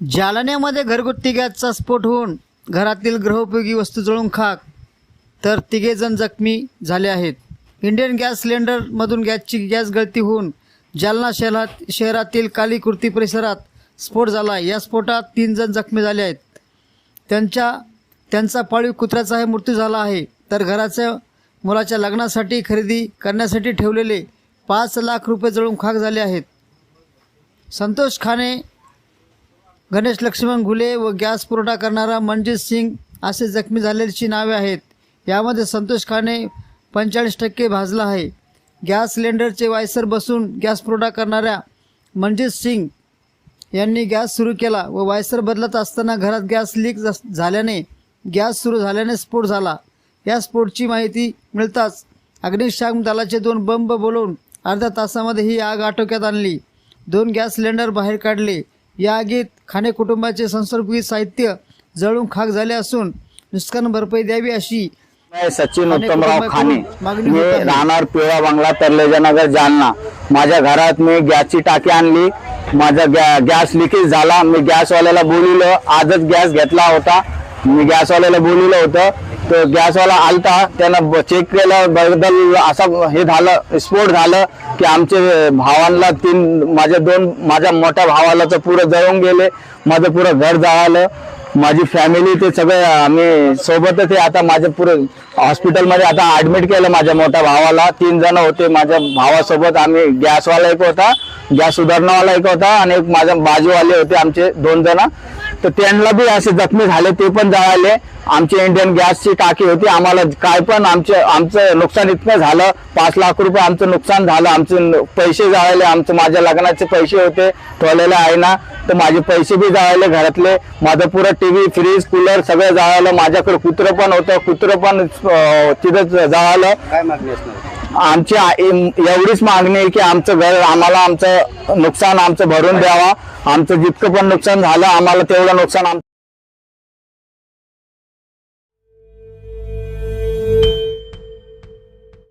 जालन्यामध्ये घरगुती गॅसचा स्फोट होऊन घरातील गृहोपयोगी वस्तू जळून खाक तर तिघेजण जखमी झाले आहेत. इंडियन गॅस सिलेंडरमधून गॅसची गॅस गळती होऊन जालना शहरात शहरातील कालीकृती परिसरात स्फोट झाला. या स्फोटात तीन जण जखमी झाले आहेत. त्यांच्या त्यांचा पाळीव कुत्र्याचाही मृत्यू झाला आहे. तर घराच्या मुलाच्या लग्नासाठी खरेदी करण्यासाठी ठेवलेले पाच लाख रुपये जळून खाक झाले आहेत. संतोष खाने गणेश लक्ष्मण घुले व गॅस पुरवठा करणारा मनजित सिंग असे जखमी झालेली नावे आहेत. यामध्ये संतोष खाने पंचेचाळीस टक्के भाजला आहे. गॅस सिलेंडरचे वायसर बसून गॅस पुरवठा करणाऱ्या मनजित सिंग यांनी गॅस सुरू केला व वायसर बदलत असताना घरात गॅस लीक जस- झाल्याने गॅस सुरू झाल्याने स्फोट झाला. या स्फोटची माहिती मिळताच अग्निशामक दलाचे दोन बंब बोलवून अर्ध्या तासामध्ये ही आग आटोक्यात आणली. दोन गॅस सिलेंडर बाहेर काढले. या आगीत खाणे कुटुंबाचे संसर्गित साहित्य जळून खाक झाले असून नुकसान भरपाई द्यावी अशी सचिन उत्तमराव खाने. मी. राहणार पिवळा बंगला तरलेजानगर जालना. माझ्या घरात मी गॅसची टाकी आणली. माझा गॅ गॅस लिकेज झाला. मी गॅसवाल्याला बोलिलो आजच गॅस घेतला होता. मी गॅसवाल्याला बोलिलं होतं. तो गॅसवाला आलता त्यानं चेक केलं बदल असा हे झालं स्फोट झालं की आमचे भावांना तीन माझ्या दोन माझ्या मोठ्या भावाला तर पुरं जळून गेले माझं पुरं घर जळालं. माझी फॅमिली ते सगळे आम्ही सोबतच आहे. आता माझ्या पुरं हॉस्पिटलमध्ये आता ऍडमिट केलं माझ्या मोठ्या भावाला. तीन जण होते. माझ्या भावासोबत आम्ही गॅसवाला एक होता गॅस सुधारणावाला एक होता आणि एक माझ्या बाजूवाले होते आमचे दोन जण. तर त्यांना बी असे जखमी झाले ते पण जळाले. आमची इंडियन गॅसची टाकी होती. आम्हाला काय पण आमचे आमचं नुकसान इतकं झालं. पाच लाख रुपये आमचं नुकसान झालं. आमचे पैसे जळाले. आमचं माझ्या लग्नाचे पैसे होते. ठेवलेले आहे ना. तर माझे पैसे बी जळाले घरातले. माझं पुरं टीव्ही फ्रीज कूलर सगळं जळालं. माझ्याकडे कुत्रं पण होतं. कुत्रं पण तिथंच तिथं जळालं. काय मागणी असणार? आमची एवढीच मागणी आहे की आमचं घर आम्हाला आमचं नुकसान आमचं भरून द्यावा. आमचं जितकं पण नुकसान झालं आम्हाला तेवढं नुकसान